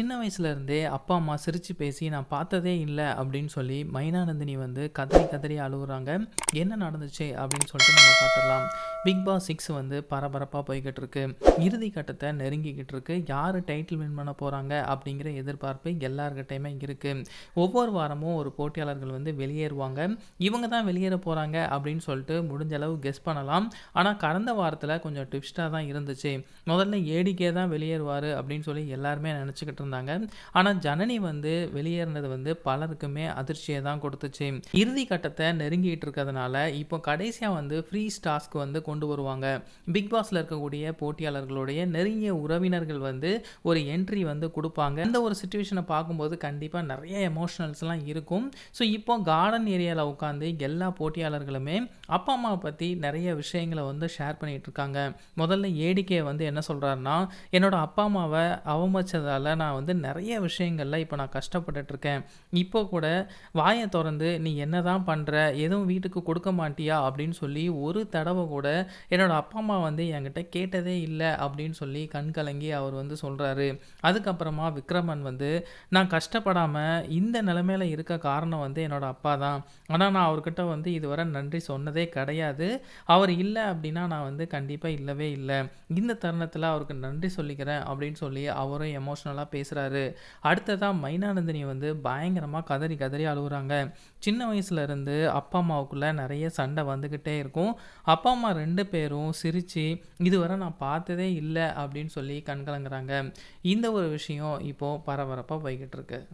சின்ன வயசுலேருந்தே அப்பா அம்மா சிரித்து பேசி நான் பார்த்ததே இல்லை அப்படின்னு சொல்லி மைனானந்தினி வந்து கதறி கதறி அழுகுறாங்க என்ன நடந்துச்சு? அப்படின்னு சொல்லிட்டு நம்ம பார்த்துடலாம் பிக் பாஸ் சிக்ஸ் வந்து பரபரப்பாக போய்கிட்டு இருக்கு இறுதி கட்டத்தை நெருங்கிக்கிட்டு இருக்கு யார் டைட்டில் வின் பண்ண போகிறாங்க அப்படிங்கிற எதிர்பார்ப்பு எல்லார்கிட்டையுமே இருக்குது ஒவ்வொரு வாரமும் ஒரு போட்டியாளர்கள் வந்து வெளியேறுவாங்க. இவங்க தான் வெளியேற போகிறாங்க அப்படின்னு சொல்லிட்டு முடிஞ்ச அளவு கெஸ் பண்ணலாம். ஆனால் கடந்த வாரத்தில் கொஞ்சம் ட்விஸ்டாக தான் இருந்துச்சு. முதல்ல ஏடிக்கே தான் வெளியேறுவார் அப்படின்னு சொல்லி எல்லாருமே நினச்சிக்கிட்டு இருந்தாங்க. ஆனால் ஜனனி வந்து வெளியேறினது வந்து பலருக்குமே அதிர்ச்சியை தான் கொடுத்துச்சு. இறுதி கட்டத்தை நெருங்கிட்டு இருக்கிறதுனால இப்போ கடைசியாக வந்து ஃப்ரீ டாஸ்க் வந்து கொண்டு வருவாங்க. பிக் பாஸில் இருக்கக்கூடிய போட்டியாளர்களுடைய நெருங்கிய உறவினர்கள் வந்து ஒரு என்ட்ரி வந்து கொடுப்பாங்க. இந்த ஒரு சுச்சுவேஷனை பார்க்கும்போது கண்டிப்பாக நிறைய எமோஷனல்ஸ்லாம் இருக்கும். ஸோ இப்போ கார்டன் ஏரியாவில் உட்காந்து எல்லா போட்டியாளர்களுமே அப்பா அம்மாவை பற்றி நிறைய விஷயங்களை வந்து ஷேர் பண்ணிகிட்டு இருக்காங்க. முதல்ல ஏடிகே வந்து என்ன சொல்கிறாருன்னா என்னோட அப்பா அம்மாவை அவமதிச்சதால் நான் வந்து நிறைய விஷயங்களில் இப்போ நான் கஷ்டப்பட்டுட்ருக்கேன். இப்போ கூட வாயை திறந்து நீ என்ன தான் பண்ணுற எதுவும் வீட்டுக்கு கொடுக்க மாட்டியா? அப்படின்னு சொல்லி ஒரு தடவை கூட என்னோடய அப்பா அம்மா வந்து என்கிட்ட கேட்டதே இல்லை அப்படின்னு சொல்லி கண் கலங்கி அவர் வந்து சொல்கிறாரு அதுக்கப்புறமா விக்ரமன் வந்து நான் கஷ்டப்படாமல் இந்த நிலைமையில் இருக்க காரணம் வந்து என்னோடய அப்பா தான். ஆனால் நான் அவர்கிட்ட வந்து இதுவரை நன்றி சொன்னதே கிடையாது. அவர் இல்லை அப்படின்னா நான் வந்து கண்டிப்பாக இல்லவே இல்லை. இந்த தருணத்தில் அவருக்கு நன்றி சொல்லிக்கிறேன் அப்படின்னு சொல்லி அவரும் எமோஷ்னலாக பேசுகிறாரு அடுத்ததாக மைனானந்தினி வந்து பயங்கரமாக கதறி கதறி அழுகுறாங்க சின்ன வயசுல இருந்து அப்பா அம்மாவுக்குள்ளே நிறைய சண்டை வந்துக்கிட்டே இருக்கும். அப்பா அம்மா ரெண்டு பேரும் சிரித்து இதுவரை நான் பார்த்ததே இல்லை அப்படின்னு சொல்லி கண்கலங்குறாங்க. இந்த ஒரு விஷயம் இப்போது பரபரப்பாக போய்கிட்டு இருக்கு.